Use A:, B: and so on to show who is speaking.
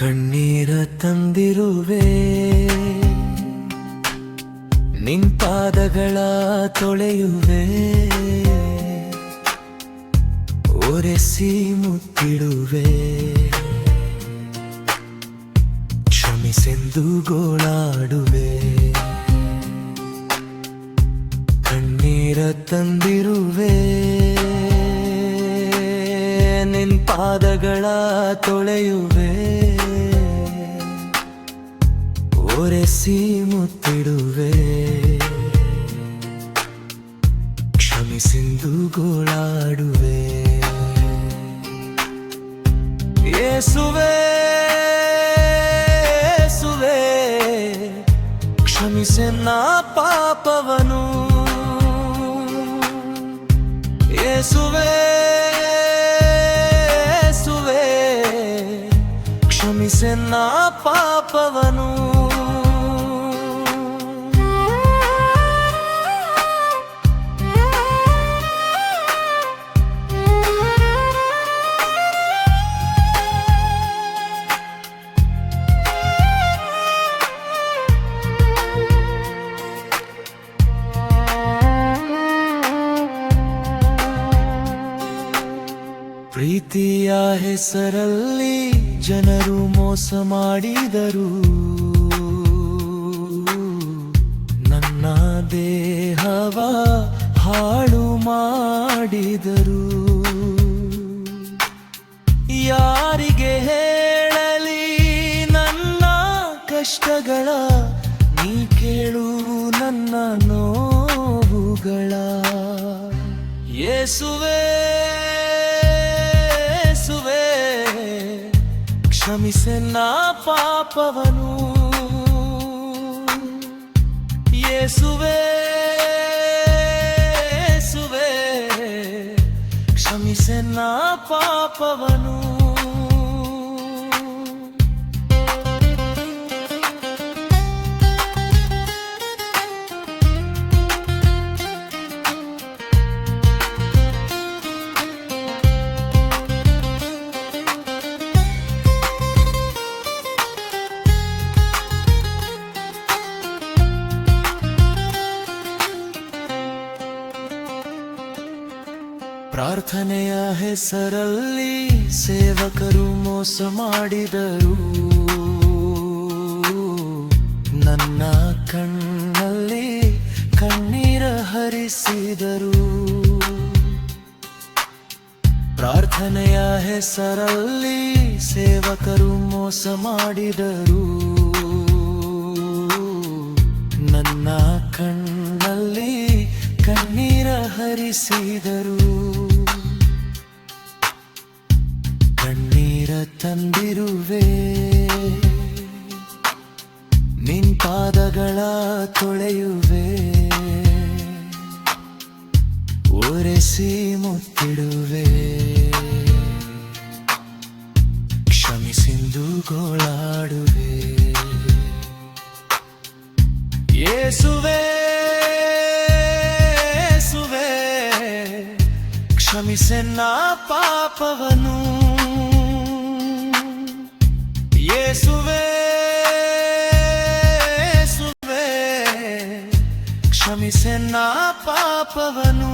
A: ಕಣ್ಣೀರ ತಂದಿರುವೆ. ನಿಂಪಾದಗಳ ಪಾದಗಳ ತೊಳೆಯುವೆ. ಒರೆಸಿ ಮುತ್ತಿಡುವೆ. ಕ್ಷಮಿಸೆಂದು ಗೋಳಾಡುವೆ. ಕಣ್ಣೀರ ತಂದಿರುವೆ. ನಿನ್ ಪಾದಗಳ ತೊಳೆಯುವೆ. ಒರೆಸಿ ಮುತ್ತಿಡುವೆ. ಕ್ಷಮಿಸಿಂದು ಗೋಳಾಡುವೆ ಯೇಸುವೆ ಯೇಸುವೆ ಕ್ಷಮಿಸೆನ್ನ ಪಾಪವನು. ಯೇಸುವೆ ಯೇಸುವೆ ಕ್ಷಮಿಸೆನ್ನ ಪಾಪವನು. ಪ್ರೀತಿಯ ಹೆಸರಲ್ಲಿ ಜನರು ಮೋಸ ಮಾಡಿದರು. ನನ್ನ ದೇಹವ ಹಾಳು ಮಾಡಿದರು. ಯಾರಿಗೆ ಹೇಳಲಿ ನನ್ನ ಕಷ್ಟಗಳ, ನೀ ಕೇಳು ನನ್ನ ನೋವುಗಳ. ಯೇಸುವೆ ಕ್ಷಮಿಸೆನ್ನ ಪಾಪವನು ಯೇಸುವೆ ಯೇಸುವೆ ಕ್ಷಮಿಸೆನ್ನ ಪಾಪವನು ಪ್ರಾರ್ಥನೆಯ ಹೆಸರಲ್ಲಿ ಸೇವಕರು ಮೋಸ ಮಾಡಿದರು. ನನ್ನ ಕಣ್ಣಲ್ಲಿ ಕಣ್ಣೀರ ಹರಿಸಿದರು. ಪ್ರಾರ್ಥನೆಯ ಹೆಸರಲ್ಲಿ ಸೇವಕರು ಮೋಸ ಮಾಡಿದರು. ನನ್ನ ಕಣ್ಣಲ್ಲಿ ಕಣ್ಣೀರ ಹರಿಸಿದರು. ತಂದಿರುವೆ. ನಿನ್ ಪಾದಗಳ ತೊಳೆಯುವೆ. ಒರೆಸಿ ಮುತ್ತಿಡುವೆ. ಕ್ಷಮಿಸಿಂದು ಗೋಳಾಡುವೆ ಏಸುವೆ ಕ್ಷಮಿಸೆನ್ನ ಪಾಪವನು. ಯೇಸುವೆ ಯೇಸುವೆ ಕ್ಷಮಿಸೆನ್ನ ಪಾಪವನು